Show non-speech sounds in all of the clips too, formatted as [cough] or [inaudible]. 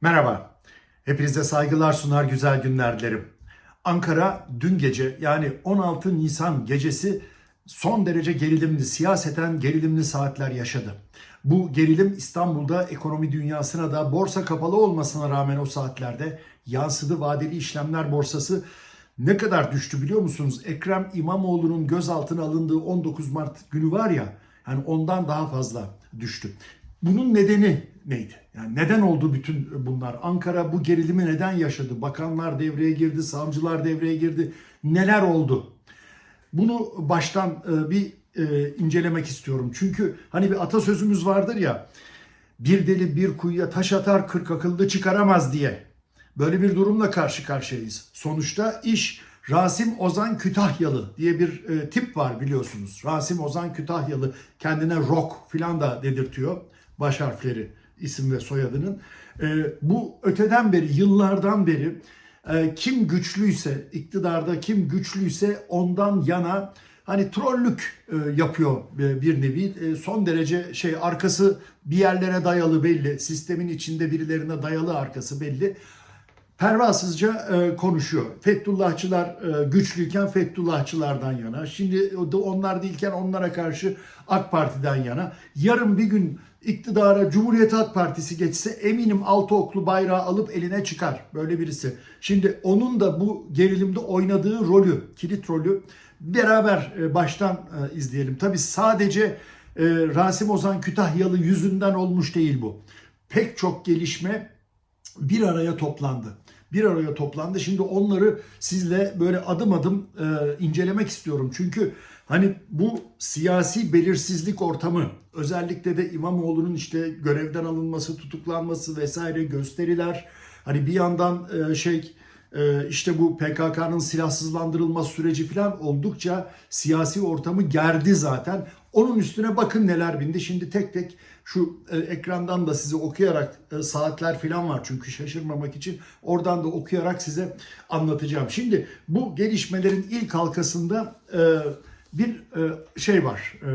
Merhaba. Hepinize saygılar sunar güzel günler dilerim. Ankara dün gece yani 16 Nisan gecesi son derece gerilimli, siyaseten gerilimli saatler yaşadı. Bu gerilim İstanbul'da ekonomi dünyasına da borsa kapalı olmasına rağmen o saatlerde yansıdı. Vadeli işlemler borsası ne kadar düştü biliyor musunuz? Ekrem İmamoğlu'nun gözaltına alındığı 19 Mart günü var ya, yani ondan daha fazla düştü. Bunun nedeni neydi? Yani neden oldu bütün bunlar? Ankara bu gerilimi neden yaşadı? Bakanlar devreye girdi, savcılar devreye girdi. Neler oldu? Bunu baştan e, bir e, incelemek istiyorum. Çünkü hani bir atasözümüz vardır ya. Bir deli bir kuyuya taş atar, kırk akıllı çıkaramaz diye. Böyle bir durumla karşı karşıyayız. Sonuçta iş Rasim Ozan Kütahyalı diye bir e, tip var biliyorsunuz. Rasim Ozan Kütahyalı kendine rock filan da dedirtiyor. Baş harfleri isim ve soyadının. E, bu öteden beri, yıllardan beri e, kim güçlüyse, iktidarda kim güçlüyse ondan yana hani trollük e, yapıyor e, bir nevi. E, son derece şey arkası bir yerlere dayalı belli. Sistemin içinde birilerine dayalı arkası belli pervasızca e, konuşuyor. Fethullahçılar e, güçlüyken Fethullahçılardan yana. Şimdi onlar değilken onlara karşı AK Parti'den yana. Yarın bir gün iktidara Cumhuriyet Halk Partisi geçse eminim altı oklu bayrağı alıp eline çıkar. Böyle birisi. Şimdi onun da bu gerilimde oynadığı rolü, kilit rolü beraber e, baştan e, izleyelim. Tabii sadece e, Rasim Ozan Kütahyalı yüzünden olmuş değil bu. Pek çok gelişme bir araya toplandı. Bir araya toplandı. Şimdi onları sizle böyle adım adım e, incelemek istiyorum. Çünkü hani bu siyasi belirsizlik ortamı özellikle de İmamoğlu'nun işte görevden alınması, tutuklanması vesaire gösteriler. Hani bir yandan e, şey e, işte bu PKK'nın silahsızlandırılma süreci falan oldukça siyasi ortamı gerdi zaten. Onun üstüne bakın neler bindi. Şimdi tek tek şu e, ekrandan da size okuyarak e, saatler falan var çünkü şaşırmamak için oradan da okuyarak size anlatacağım. Şimdi bu gelişmelerin ilk halkasında e, bir e, şey var. E,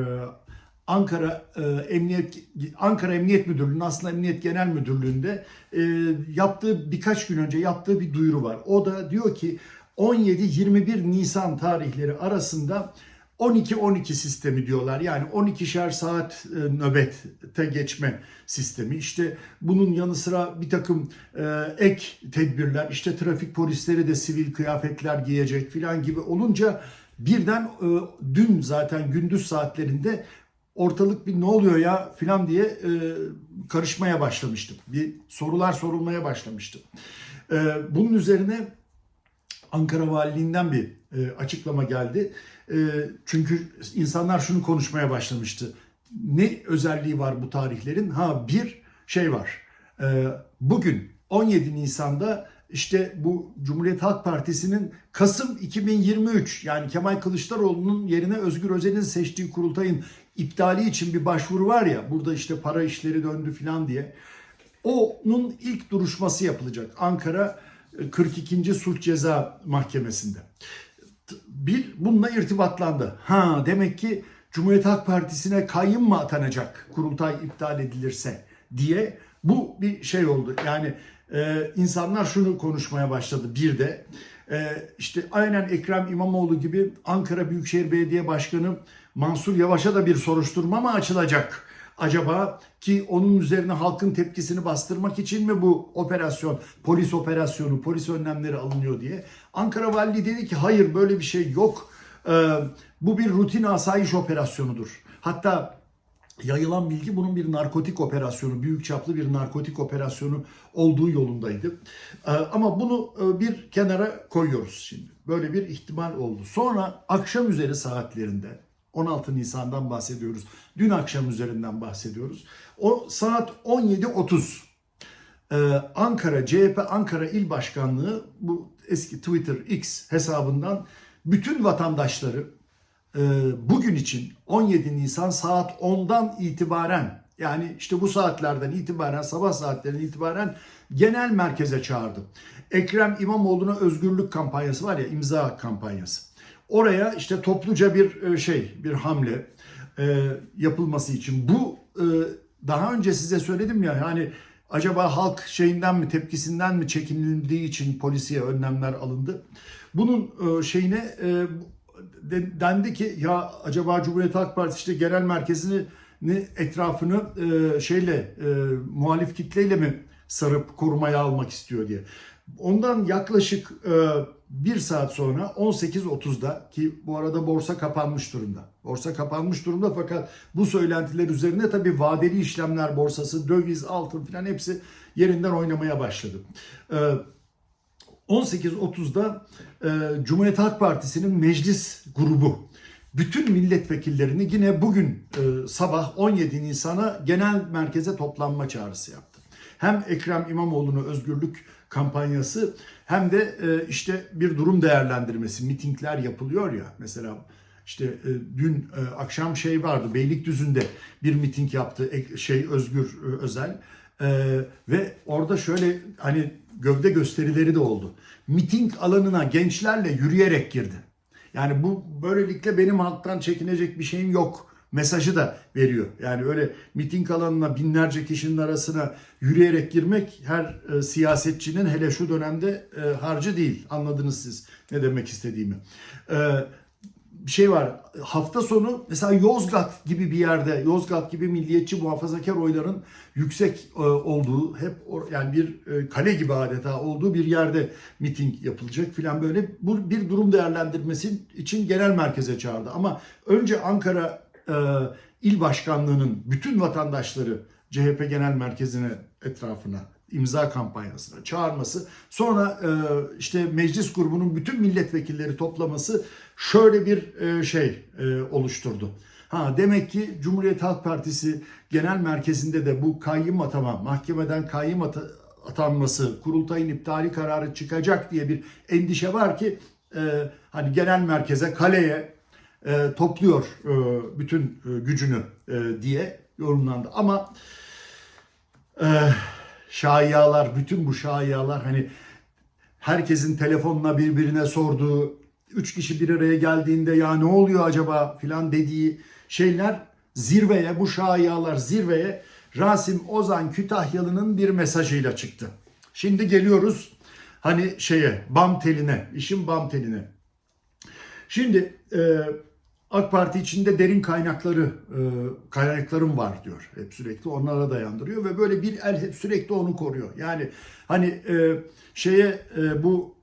Ankara e, Emniyet Ankara Emniyet Müdürlüğü'nün aslında Emniyet Genel Müdürlüğü'nde e, yaptığı birkaç gün önce yaptığı bir duyuru var. O da diyor ki 17-21 Nisan tarihleri arasında 12-12 sistemi diyorlar. Yani 12'şer saat e, nöbette geçme sistemi. İşte bunun yanı sıra bir takım e, ek tedbirler, işte trafik polisleri de sivil kıyafetler giyecek filan gibi olunca birden e, dün zaten gündüz saatlerinde ortalık bir ne oluyor ya filan diye karışmaya başlamıştım. Bir sorular sorulmaya başlamıştı. Bunun üzerine Ankara Valiliğinden bir e, açıklama geldi. E, çünkü insanlar şunu konuşmaya başlamıştı. Ne özelliği var bu tarihlerin? Ha bir şey var. E, bugün 17 Nisan'da işte bu Cumhuriyet Halk Partisi'nin Kasım 2023 yani Kemal Kılıçdaroğlu'nun yerine Özgür Özel'in seçtiği kurultayın iptali için bir başvuru var ya burada işte para işleri döndü filan diye. Onun ilk duruşması yapılacak Ankara 42. Sulh Ceza Mahkemesi'nde. Bir bununla irtibatlandı. Ha demek ki Cumhuriyet Halk Partisi'ne kayyım mı atanacak kurultay iptal edilirse diye bu bir şey oldu. Yani e, insanlar şunu konuşmaya başladı bir de e, işte aynen Ekrem İmamoğlu gibi Ankara Büyükşehir Belediye Başkanı Mansur Yavaş'a da bir soruşturma mı açılacak? Acaba ki onun üzerine halkın tepkisini bastırmak için mi bu operasyon, polis operasyonu, polis önlemleri alınıyor diye. Ankara Valiliği dedi ki hayır böyle bir şey yok. Ee, bu bir rutin asayiş operasyonudur. Hatta yayılan bilgi bunun bir narkotik operasyonu, büyük çaplı bir narkotik operasyonu olduğu yolundaydı. Ee, ama bunu e, bir kenara koyuyoruz şimdi. Böyle bir ihtimal oldu. Sonra akşam üzeri saatlerinde 16 Nisan'dan bahsediyoruz. Dün akşam üzerinden bahsediyoruz. O saat 17.30 ee, Ankara CHP Ankara İl Başkanlığı bu eski Twitter X hesabından bütün vatandaşları e, bugün için 17 Nisan saat 10'dan itibaren yani işte bu saatlerden itibaren sabah saatlerinden itibaren genel merkeze çağırdı. Ekrem İmamoğlu'na özgürlük kampanyası var ya imza kampanyası. Oraya işte topluca bir e, şey, bir hamle e, yapılması için. Bu e, daha önce size söyledim ya yani acaba halk şeyinden mi tepkisinden mi çekinildiği için polisiye önlemler alındı. Bunun şeyine de- dendi ki ya acaba Cumhuriyet Halk Partisi işte genel merkezini ni- etrafını şeyle muhalif kitleyle mi sarıp korumaya almak istiyor diye. Ondan yaklaşık e, bir saat sonra 18.30'da ki bu arada borsa kapanmış durumda. Borsa kapanmış durumda fakat bu söylentiler üzerine tabii vadeli işlemler borsası, döviz, altın filan hepsi yerinden oynamaya başladı. E, 18.30'da e, Cumhuriyet Halk Partisi'nin meclis grubu bütün milletvekillerini yine bugün e, sabah 17 Nisan'a genel merkeze toplanma çağrısı yaptı. Hem Ekrem İmamoğlu'nu özgürlük kampanyası hem de e, işte bir durum değerlendirmesi, mitingler yapılıyor ya mesela işte e, dün e, akşam şey vardı Beylikdüzü'nde bir miting yaptı şey Özgür Özel ve orada şöyle hani gövde gösterileri de oldu. Miting alanına gençlerle yürüyerek girdi. Yani bu böylelikle benim halktan çekinecek bir şeyim yok mesajı da veriyor. Yani öyle miting alanına binlerce kişinin arasına yürüyerek girmek her e, siyasetçinin hele şu dönemde e, harcı değil. Anladınız siz ne demek istediğimi. E, bir şey var. Hafta sonu mesela Yozgat gibi bir yerde, Yozgat gibi milliyetçi muhafazakar oyların yüksek e, olduğu, hep or- yani bir e, kale gibi adeta olduğu bir yerde miting yapılacak filan böyle bu bir durum değerlendirmesi için genel merkeze çağırdı. Ama önce Ankara e, İl Başkanlığı'nın bütün vatandaşları CHP Genel Merkezi'ne etrafına imza kampanyasına çağırması, sonra e, işte meclis grubunun bütün milletvekilleri toplaması şöyle bir e, şey e, oluşturdu. Ha demek ki Cumhuriyet Halk Partisi genel merkezinde de bu kayyım atama, mahkemeden kayyım ata- atanması, kurultayın iptali kararı çıkacak diye bir endişe var ki e, hani genel merkeze, kaleye e, topluyor e, bütün e, gücünü e, diye yorumlandı. Ama e, şayialar, bütün bu şayialar hani herkesin telefonla birbirine sorduğu, üç kişi bir araya geldiğinde ya ne oluyor acaba filan dediği şeyler zirveye, bu şayialar zirveye Rasim Ozan Kütahyalı'nın bir mesajıyla çıktı. Şimdi geliyoruz hani şeye, bam teline, işin bam teline. Şimdi e, AK Parti içinde derin kaynakları e, kaynaklarım var diyor. Hep sürekli onlara dayandırıyor ve böyle bir el hep sürekli onu koruyor. Yani hani e, şeye e, bu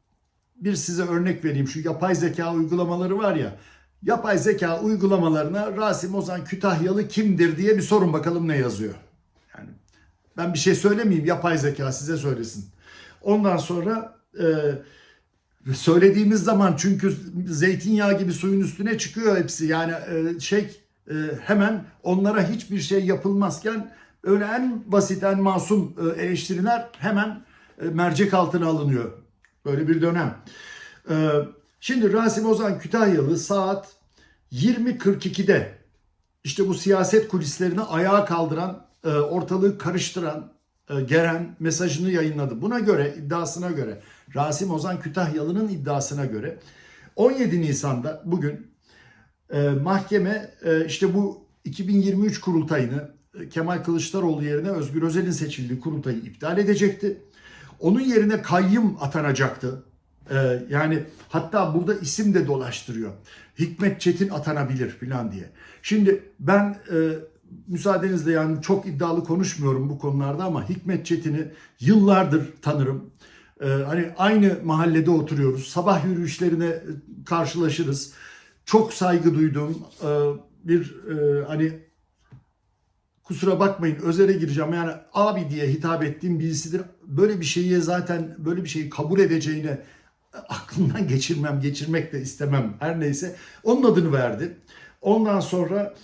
bir size örnek vereyim. Şu yapay zeka uygulamaları var ya. Yapay zeka uygulamalarına Rasim Ozan Kütahyalı kimdir diye bir sorun bakalım ne yazıyor. Yani ben bir şey söylemeyeyim yapay zeka size söylesin. Ondan sonra e, söylediğimiz zaman çünkü zeytinyağı gibi suyun üstüne çıkıyor hepsi. Yani e, şey e, hemen onlara hiçbir şey yapılmazken öyle en basit en masum e, eleştiriler hemen mercek altına alınıyor. Böyle bir dönem. Şimdi Rasim Ozan Kütahyalı saat 20.42'de işte bu siyaset kulislerini ayağa kaldıran, ortalığı karıştıran, geren mesajını yayınladı. Buna göre, iddiasına göre, Rasim Ozan Kütahyalı'nın iddiasına göre 17 Nisan'da bugün e, mahkeme e, işte bu 2023 kurultayını e, Kemal Kılıçdaroğlu yerine Özgür Özel'in seçildiği kurultayı iptal edecekti. Onun yerine kayyım atanacaktı. Ee, yani hatta burada isim de dolaştırıyor. Hikmet Çetin atanabilir falan diye. Şimdi ben e, müsaadenizle yani çok iddialı konuşmuyorum bu konularda ama Hikmet Çetin'i yıllardır tanırım. Ee, hani aynı mahallede oturuyoruz. Sabah yürüyüşlerine karşılaşırız. Çok saygı duyduğum e, bir e, hani kusura bakmayın özele gireceğim yani abi diye hitap ettiğim birisidir. Böyle bir şeyi zaten böyle bir şeyi kabul edeceğine aklımdan [laughs] geçirmem, geçirmek de istemem her neyse. Onun adını verdi. Ondan sonra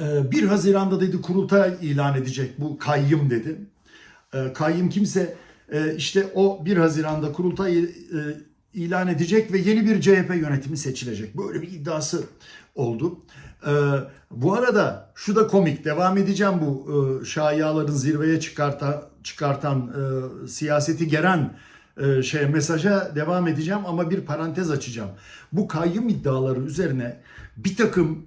e, 1 Haziran'da dedi kurultay ilan edecek bu kayyım dedi. E, Kayyım kimse e, işte o 1 Haziran'da kurultay e, ilan edecek ve yeni bir CHP yönetimi seçilecek. Böyle bir iddiası oldu. E, bu arada şu da komik. Devam edeceğim bu e, şayiaların zirveye çıkartan, çıkartan e, siyaseti geren şey mesaja devam edeceğim ama bir parantez açacağım. Bu kayyum iddiaları üzerine bir takım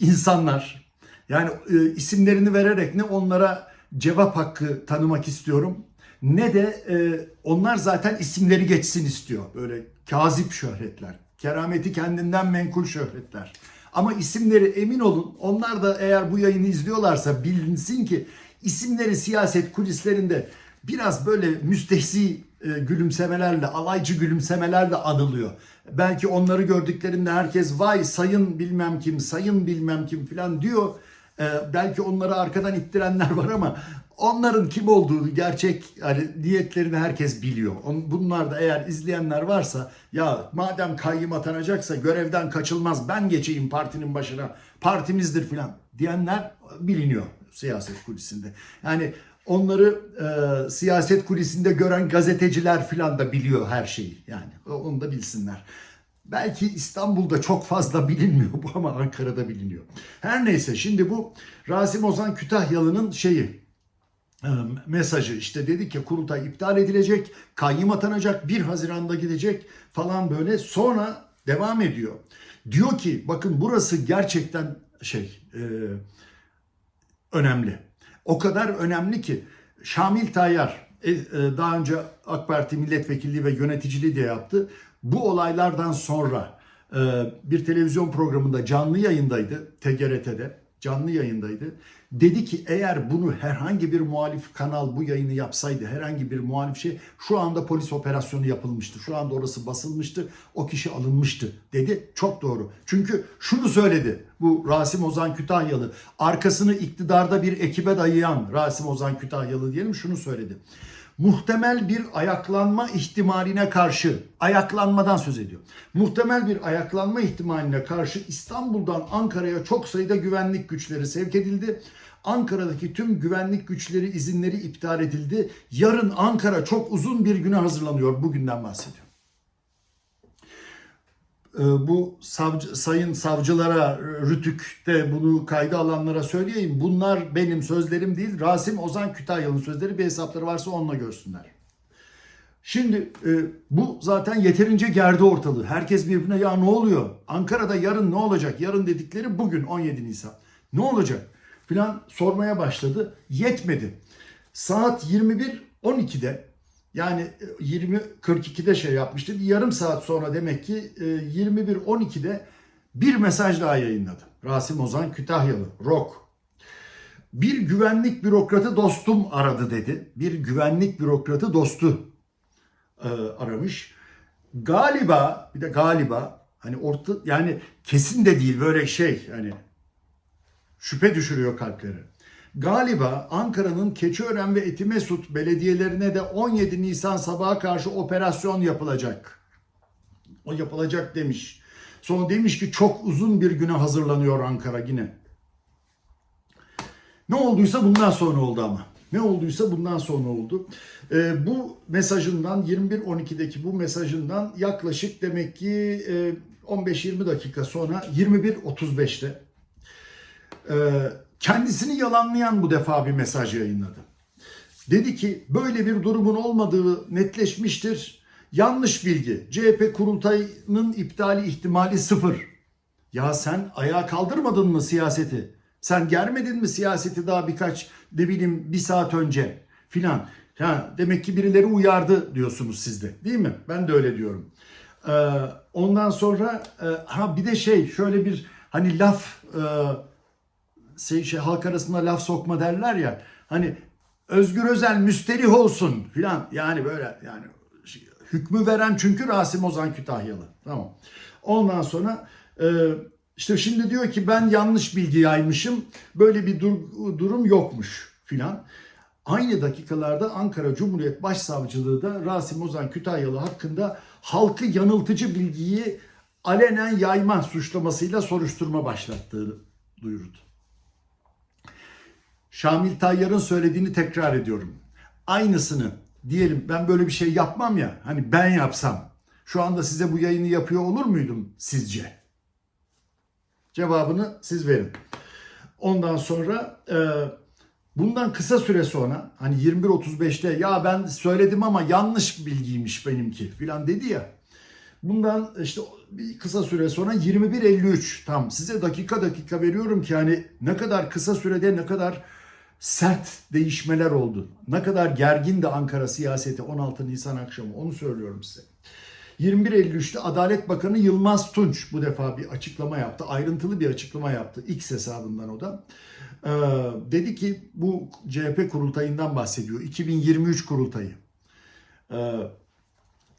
insanlar yani isimlerini vererek ne onlara cevap hakkı tanımak istiyorum ne de e, onlar zaten isimleri geçsin istiyor. Böyle kazip şöhretler, kerameti kendinden menkul şöhretler. Ama isimleri emin olun onlar da eğer bu yayını izliyorlarsa bilinsin ki isimleri siyaset kulislerinde biraz böyle müstehsi e, gülümsemelerle, alaycı gülümsemelerle anılıyor. Belki onları gördüklerinde herkes vay sayın bilmem kim, sayın bilmem kim falan diyor. E, belki onları arkadan ittirenler var ama onların kim olduğu gerçek hani niyetlerini herkes biliyor. Bunlar da eğer izleyenler varsa ya madem kayyım atanacaksa görevden kaçılmaz ben geçeyim partinin başına partimizdir filan diyenler biliniyor siyaset kulisinde. Yani onları e, siyaset kulisinde gören gazeteciler filan da biliyor her şeyi yani onu da bilsinler. Belki İstanbul'da çok fazla bilinmiyor bu ama Ankara'da biliniyor. Her neyse şimdi bu Rasim Ozan Kütahyalı'nın şeyi e, mesajı işte dedi ki kurultay iptal edilecek, kayyım atanacak, 1 Haziran'da gidecek falan böyle sonra devam ediyor. Diyor ki bakın burası gerçekten şey e, önemli. O kadar önemli ki Şamil Tayyar e, e, daha önce AK Parti milletvekilliği ve yöneticiliği de yaptı. Bu olaylardan sonra e, bir televizyon programında canlı yayındaydı TGRT'de canlı yayındaydı. Dedi ki eğer bunu herhangi bir muhalif kanal bu yayını yapsaydı herhangi bir muhalif şey şu anda polis operasyonu yapılmıştı. Şu anda orası basılmıştı. O kişi alınmıştı dedi. Çok doğru. Çünkü şunu söyledi bu Rasim Ozan Kütahyalı. Arkasını iktidarda bir ekibe dayayan Rasim Ozan Kütahyalı diyelim şunu söyledi. Muhtemel bir ayaklanma ihtimaline karşı, ayaklanmadan söz ediyor. Muhtemel bir ayaklanma ihtimaline karşı İstanbul'dan Ankara'ya çok sayıda güvenlik güçleri sevk edildi. Ankara'daki tüm güvenlik güçleri izinleri iptal edildi. Yarın Ankara çok uzun bir güne hazırlanıyor. Bugünden bahsediyor. Ee, bu savcı, sayın savcılara, Rütük'te bunu kayda alanlara söyleyeyim. Bunlar benim sözlerim değil. Rasim Ozan Kütahyalı'nın sözleri bir hesapları varsa onunla görsünler. Şimdi e, bu zaten yeterince gerdi ortalığı. Herkes birbirine ya ne oluyor? Ankara'da yarın ne olacak? Yarın dedikleri bugün 17 Nisan. Ne olacak? Filan sormaya başladı. Yetmedi. Saat 21.12'de yani 20.42'de şey yapmıştı. Yarım saat sonra demek ki e, 21.12'de bir mesaj daha yayınladı. Rasim Ozan Kütahyalı, ROK. Bir güvenlik bürokratı dostum aradı dedi. Bir güvenlik bürokratı dostu e, aramış. Galiba bir de galiba hani orta yani kesin de değil böyle şey hani şüphe düşürüyor kalpleri. Galiba Ankara'nın Keçiören ve Etimesut belediyelerine de 17 Nisan sabaha karşı operasyon yapılacak. O yapılacak demiş. Sonra demiş ki çok uzun bir güne hazırlanıyor Ankara yine. Ne olduysa bundan sonra oldu ama. Ne olduysa bundan sonra oldu. Ee, bu mesajından 21.12'deki bu mesajından yaklaşık demek ki e, 15-20 dakika sonra 21.35'te e, kendisini yalanlayan bu defa bir mesaj yayınladı. Dedi ki böyle bir durumun olmadığı netleşmiştir. Yanlış bilgi. CHP kurultayının iptali ihtimali sıfır. Ya sen ayağa kaldırmadın mı siyaseti? Sen germedin mi siyaseti daha birkaç ne bileyim bir saat önce filan. Ha, demek ki birileri uyardı diyorsunuz siz de değil mi? Ben de öyle diyorum. Ee, ondan sonra e, ha bir de şey şöyle bir hani laf e, şey, şey halk arasında laf sokma derler ya. Hani Özgür Özel müsterih olsun filan. Yani böyle yani hükmü veren çünkü Rasim Ozan Kütahyalı. Tamam. Ondan sonra e, işte şimdi diyor ki ben yanlış bilgi yaymışım. Böyle bir dur- durum yokmuş filan. Aynı dakikalarda Ankara Cumhuriyet Başsavcılığı da Rasim Ozan Kütahyalı hakkında halkı yanıltıcı bilgiyi alenen yayma suçlamasıyla soruşturma başlattığını duyurdu. Şamil Tayyar'ın söylediğini tekrar ediyorum. Aynısını diyelim ben böyle bir şey yapmam ya hani ben yapsam şu anda size bu yayını yapıyor olur muydum sizce? Cevabını siz verin. Ondan sonra e, bundan kısa süre sonra hani 21.35'te ya ben söyledim ama yanlış bilgiymiş benimki filan dedi ya. Bundan işte bir kısa süre sonra 21.53 tam size dakika dakika veriyorum ki hani ne kadar kısa sürede ne kadar sert değişmeler oldu. Ne kadar gergin de Ankara siyaseti 16 Nisan akşamı onu söylüyorum size. 21.53'te Adalet Bakanı Yılmaz Tunç bu defa bir açıklama yaptı. Ayrıntılı bir açıklama yaptı. X hesabından o da. Ee, dedi ki bu CHP kurultayından bahsediyor. 2023 kurultayı. Ee,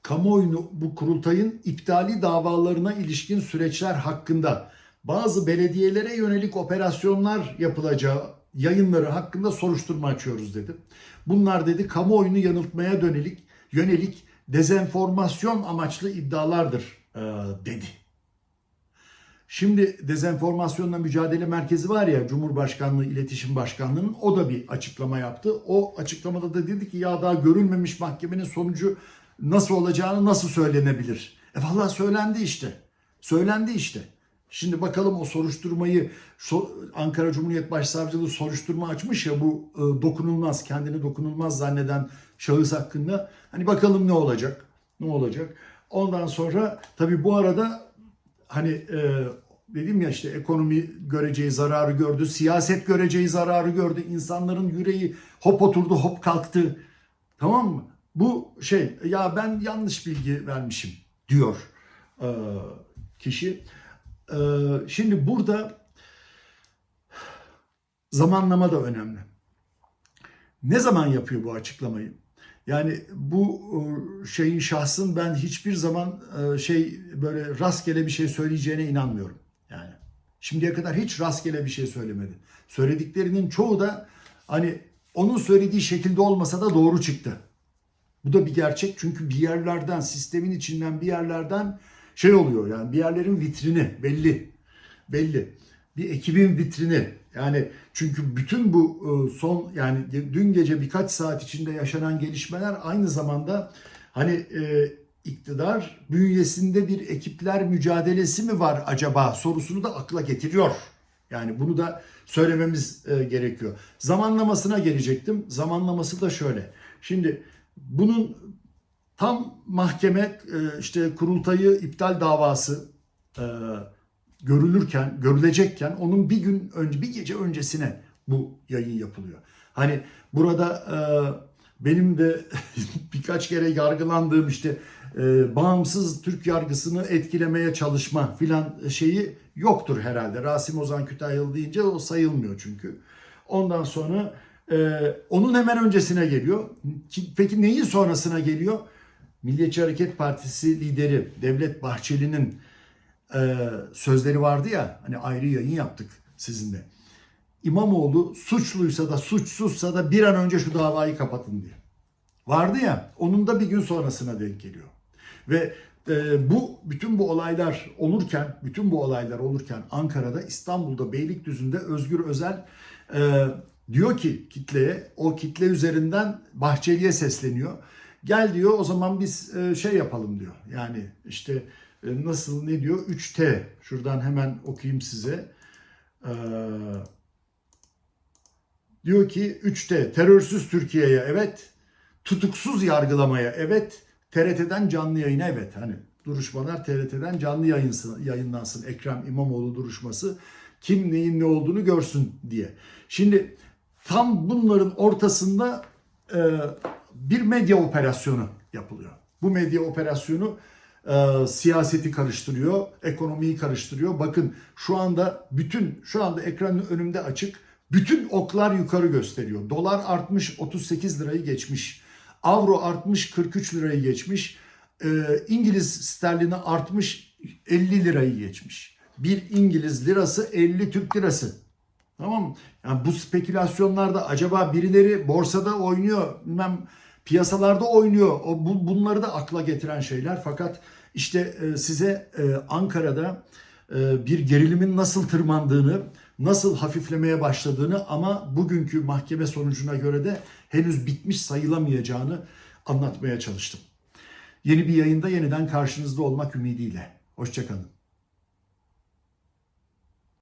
kamuoyunu bu kurultayın iptali davalarına ilişkin süreçler hakkında bazı belediyelere yönelik operasyonlar yapılacağı yayınları hakkında soruşturma açıyoruz dedi. Bunlar dedi kamuoyunu yanıltmaya dönelik yönelik dezenformasyon amaçlı iddialardır e, dedi. Şimdi dezenformasyonla mücadele merkezi var ya Cumhurbaşkanlığı İletişim Başkanlığı'nın o da bir açıklama yaptı. O açıklamada da dedi ki ya daha görülmemiş mahkemenin sonucu nasıl olacağını nasıl söylenebilir? E vallahi söylendi işte. Söylendi işte. Şimdi bakalım o soruşturmayı so- Ankara Cumhuriyet Başsavcılığı soruşturma açmış ya bu e, dokunulmaz kendini dokunulmaz zanneden şahıs hakkında. Hani bakalım ne olacak? Ne olacak? Ondan sonra tabii bu arada hani e, dedim ya işte ekonomi göreceği zararı gördü, siyaset göreceği zararı gördü, insanların yüreği hop oturdu hop kalktı. Tamam mı? Bu şey ya ben yanlış bilgi vermişim diyor e, kişi. E, şimdi burada zamanlama da önemli. Ne zaman yapıyor bu açıklamayı? Yani bu e, şeyin şahsın ben hiçbir zaman e, şey böyle rastgele bir şey söyleyeceğine inanmıyorum. Yani şimdiye kadar hiç rastgele bir şey söylemedi. Söylediklerinin çoğu da hani onun söylediği şekilde olmasa da doğru çıktı. Bu da bir gerçek çünkü bir yerlerden sistemin içinden bir yerlerden şey oluyor yani bir yerlerin vitrini belli. Belli. Bir ekibin vitrini yani çünkü bütün bu e, son yani dün gece birkaç saat içinde yaşanan gelişmeler aynı zamanda hani e, iktidar bünyesinde bir ekipler mücadelesi mi var acaba sorusunu da akla getiriyor. Yani bunu da söylememiz e, gerekiyor. Zamanlamasına gelecektim. Zamanlaması da şöyle. Şimdi bunun tam mahkeme e, işte kurultayı iptal davası e, görülürken, görülecekken onun bir gün önce, bir gece öncesine bu yayın yapılıyor. Hani burada e, benim de [laughs] birkaç kere yargılandığım işte bağımsız Türk yargısını etkilemeye çalışma filan şeyi yoktur herhalde. Rasim Ozan Kütahyalı deyince o sayılmıyor çünkü. Ondan sonra onun hemen öncesine geliyor. Peki neyin sonrasına geliyor? Milliyetçi Hareket Partisi lideri Devlet Bahçeli'nin e, sözleri vardı ya hani ayrı yayın yaptık sizinle. İmamoğlu suçluysa da suçsuzsa da bir an önce şu davayı kapatın diye. Vardı ya onun da bir gün sonrasına denk geliyor. Ve e, bu bütün bu olaylar olurken, bütün bu olaylar olurken Ankara'da, İstanbul'da, Beylikdüzü'nde Özgür Özel e, diyor ki kitleye, o kitle üzerinden Bahçeli'ye sesleniyor. Gel diyor o zaman biz e, şey yapalım diyor. Yani işte e, nasıl ne diyor? 3T. Şuradan hemen okuyayım size. Ee, diyor ki 3T. Terörsüz Türkiye'ye evet. Tutuksuz yargılamaya evet. TRT'den canlı yayına evet. Hani duruşmalar TRT'den canlı yayınsın, yayınlansın. Ekrem İmamoğlu duruşması. Kim neyin ne olduğunu görsün diye. Şimdi tam bunların ortasında e, bir medya operasyonu yapılıyor. Bu medya operasyonu e, siyaseti karıştırıyor, ekonomiyi karıştırıyor. Bakın şu anda bütün şu anda ekranın önümde açık. Bütün oklar yukarı gösteriyor. Dolar artmış 38 lirayı geçmiş. Avro artmış 43 lirayı geçmiş. E, İngiliz sterlini artmış 50 lirayı geçmiş. Bir İngiliz lirası 50 Türk lirası. Tamam mı? Yani bu spekülasyonlarda acaba birileri borsada oynuyor, bilmem piyasalarda oynuyor. O bu, bunları da akla getiren şeyler. Fakat işte e, size e, Ankara'da e, bir gerilimin nasıl tırmandığını, nasıl hafiflemeye başladığını ama bugünkü mahkeme sonucuna göre de henüz bitmiş sayılamayacağını anlatmaya çalıştım. Yeni bir yayında yeniden karşınızda olmak ümidiyle. Hoşçakalın.